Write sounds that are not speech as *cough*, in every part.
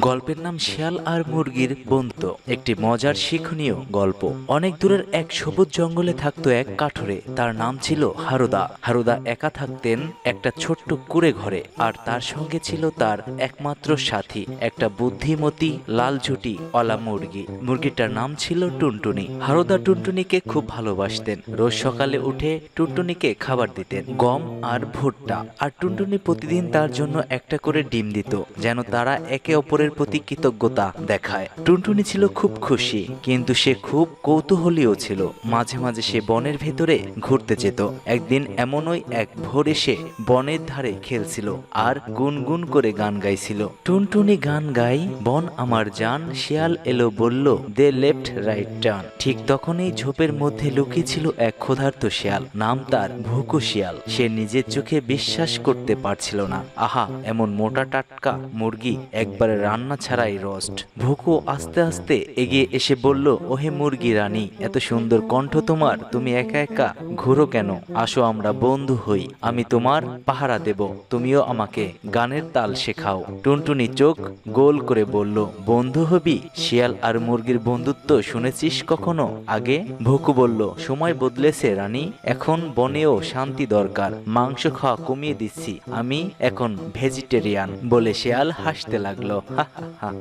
গল্পের নাম শিয়াল আর মুরগির বন্ত একটি মজার শিক্ষণীয় গল্প। অনেক দূরের এক সবুজ জঙ্গলে থাকতো এক কাঠরে। তার নাম ছিল হারুদা। হারুদা একা থাকতেন একটা ছোট্ট কুড়ে ঘরে। আর তার সঙ্গে ছিল তার একমাত্র সাথী, একটা বুদ্ধিমতী লাল ঝুটি অলা মুরগি। মুরগিটার নাম ছিল টুনটুনি। হারুদা টুনটুনিকে খুব ভালোবাসতেন। রোজ সকালে উঠে টুনটুনিকে খাবার দিতেন, গম আর ভুট্টা। আর টুনটুনি প্রতিদিন তার জন্য একটা করে ডিম দিত, যেন তারা একে অপরের প্রতি কৃতজ্ঞতা দেখায়। টুনটুনি ছিল খুব খুশি, কিন্তু সে খুব কৌতূহলীও ছিল। মাঝে মাঝে সে বনের ভেতরে ঘুরতে যেত। একদিন এমনই এক ভোর এসে বনের ধারে খেলছিল আর গুনগুন করে গান গাইছিল। টুনটুনি গান গাই, বন আমার জান, শিয়াল এলো বলল, দে লেফট রাইট টার্ন। ঠিক তখনই ঝোপের মধ্যে লুকিয়েছিল এক ক্ষুধার্ত শিয়াল, নাম তার ভুকু শিয়াল। সে নিজের চোখে বিশ্বাস করতে পারছিল না। আহা, এমন মোটা টাটকা মুরগি একবারে রান্না ছাড়াই রোস্ট। ভুকু আস্তে আস্তে এগিয়ে এসে বলল, ওহে মুরগি রানী, এত সুন্দর কণ্ঠ তোমার, তুমি একা একা ঘুরো কেন? আসো আমরা বন্ধু হই, আমি তোমার পাহারা দেব, তুমিও আমাকে গানের তাল শেখাও। টুনটুনি চোখ গোল করে বলল, বন্ধু হবি? শিয়াল আর মুরগির বন্ধুত্ব শুনেছিস কখনো? আগে ভুকু বলল, সময় বদলেছে রানী, এখন বনেও শান্তি দরকার, মাংস খাওয়া কমিয়ে দিচ্ছি, আমি এখন ভেজিটেরিয়ান, বলে শিয়াল হাসতে লাগল।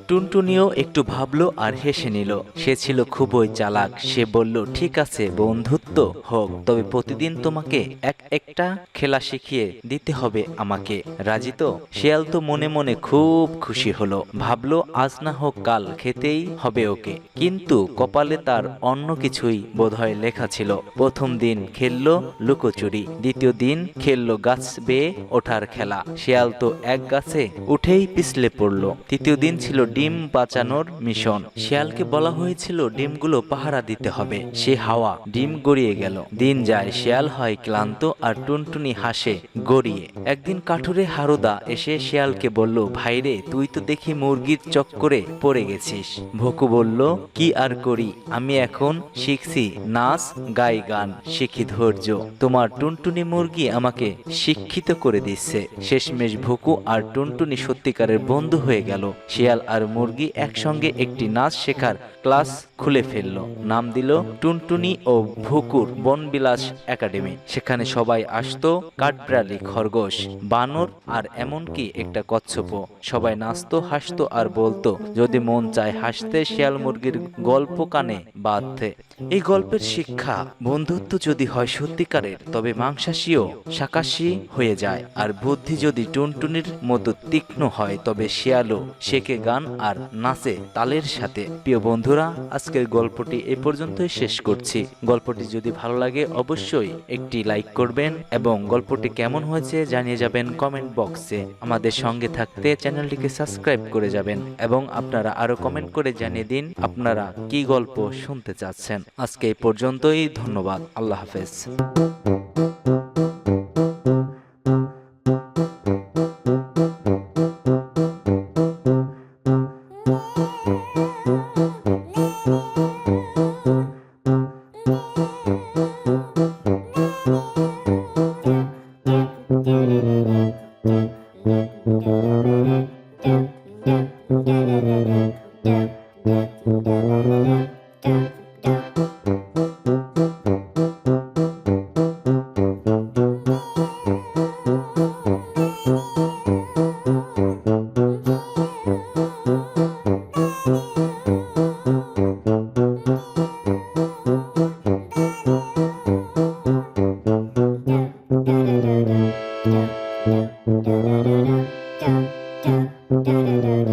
টুনটুনিও একটু ভাবলো আর হেসে নিল। সে ছিল খুবই চালাক। সে বলল, ঠিক আছে, বন্ধুত্ব হোক, তবে প্রতিদিন তোমাকে এক একটা খেলা শিখিয়ে দিতে হবে আমাকে। রাজি তো? শিয়াল তো মনে মনে খুব খুশি হলো। ভাবলো, আজ না হোক কাল খেতেই হবে ওকে। কিন্তু কপালে তার অন্য কিছুই বোধহয় লেখা ছিল। প্রথম দিন খেললো লুকোচুরি, দ্বিতীয় দিন খেললো গাছ বেয়ে ওঠার খেলা। শিয়াল তো এক গাছে উঠেই পিছলে পড়ল। তৃতীয় দিন ছিল ডিম বাঁচানোর মিশন। শিয়ালকে বলা হয়েছিল, ডিমগুলো পাহারা দিতে হবে। সে হাওয়া, ডিম গড়িয়ে গেল। দিন যায়, শিয়াল হয় ক্লান্ত আর টুনটুনি হাসে গড়িয়ে। একদিন কাঠুরে হারুদা এসে শিয়ালকে বলল ভাইরে তুই তো দেখি মুরগির চক্করে পড়ে গেছিস। ভকু বলল, কি আর করি? আমি এখন শিখছি নাচ, গাই, গান, শিখি ধৈর্য। তোমার টুনটুনি মুরগি আমাকে শিক্ষিত করে দিচ্ছে। শেষমেশ ভকু আর টুনটুনি সত্যিকারের বন্ধু হয়ে গেল। শিয়াল আর মুরগি একসঙ্গে একটি নাচ শেখার ক্লাস খুলে ফেলল। নাম দিল টুনটুনি ও ভুকুর বনবিলাস একাডেমি। সেখানে সবাই আসতো কাঠব্রালি খরগোশ, বানর আর এমনকি একটা কচ্ছপও। সবাই নাচতো, হাসতো আর বলতো, যদি মন চায় হাসতে, শিয়াল মুরগির গল্প কানে বাঁধতে। এই গল্পের শিক্ষা বন্ধুত্ব যদি হয় সত্যিকারের, তবে মাংসাশীও শাকাশী হয়ে যায়। আর বুদ্ধি যদি টুনটুনির মতো তীক্ষ্ণ হয়, তবে শিয়ালও শেখে গান আর নাচে তালের সাথে। প্রিয় বন্ধুরা, আজকের গল্পটি এ পর্যন্তই শেষ করছি। গল্পটি যদি ভালো লাগে, অবশ্যই একটি লাইক করবেন এবং গল্পটি কেমন হয়েছে জানিয়ে যাবেন কমেন্ট বক্সে। আমাদের সঙ্গে থাকতে চ্যানেলটিকে সাবস্ক্রাইব করে যাবেন এবং আপনারা আরও কমেন্ট করে জানিয়ে দিন আপনারা কি গল্প শুনতে চাচ্ছেন। আজকে এই পর্যন্তই ধন্যবাদ আল্লাহ হাফেজ Thank. *laughs* da da da da